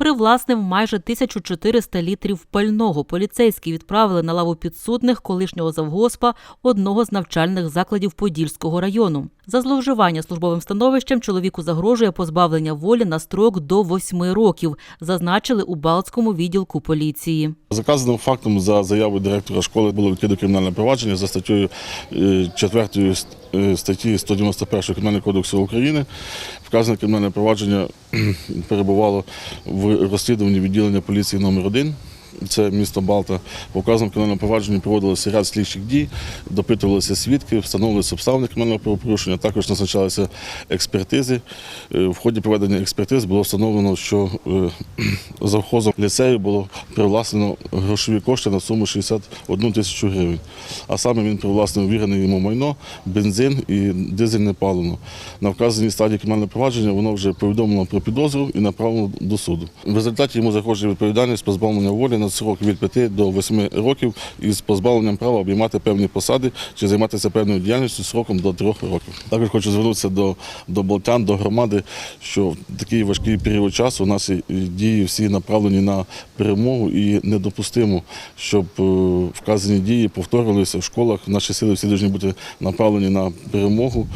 привласнив майже 1400 літрів пального. Поліцейські відправили на лаву підсудних колишнього завгоспа одного з навчальних закладів Подільського району. За зловживання службовим становищем чоловіку загрожує позбавлення волі на строк до 8 років, зазначили у Балтському відділку поліції. Заказаним фактом за заявою директора школи було відкрито кримінальне провадження за статтею 4 статті 191 Кримінального кодексу України. Вказане кримінальне провадження перебувало в розслідуванні відділення поліції номер 1 це місто Балта. По вказаному кримінальному провадженні проводилося ряд слідчих дій, допитувалися свідки, встановлювалися обставини кримінального правопорушення, також назначалися експертизи. Е, В ході проведення експертиз було встановлено, що е, завхозом ліцею було привласнено грошові кошти на суму 61 тисячу гривень. А саме він привласнив вірене йому майно, бензин і дизельне паливо. На вказаній стадії кримінального провадження воно вже повідомлено про підозру і направлено до суду. В результаті йому загрожує відповідальність позбавлення волі на срок від 5 до 8 років із позбавленням права обіймати певні посади чи займатися певною діяльністю сроком до 3 років. Також хочу звернутися до, до болтян, до громади, що в такий важкий період часу у нас дії всі направлені на перемогу і недопустимо, щоб е, вказані дії повторювалися в школах. Наші сили всі повинні бути направлені на перемогу.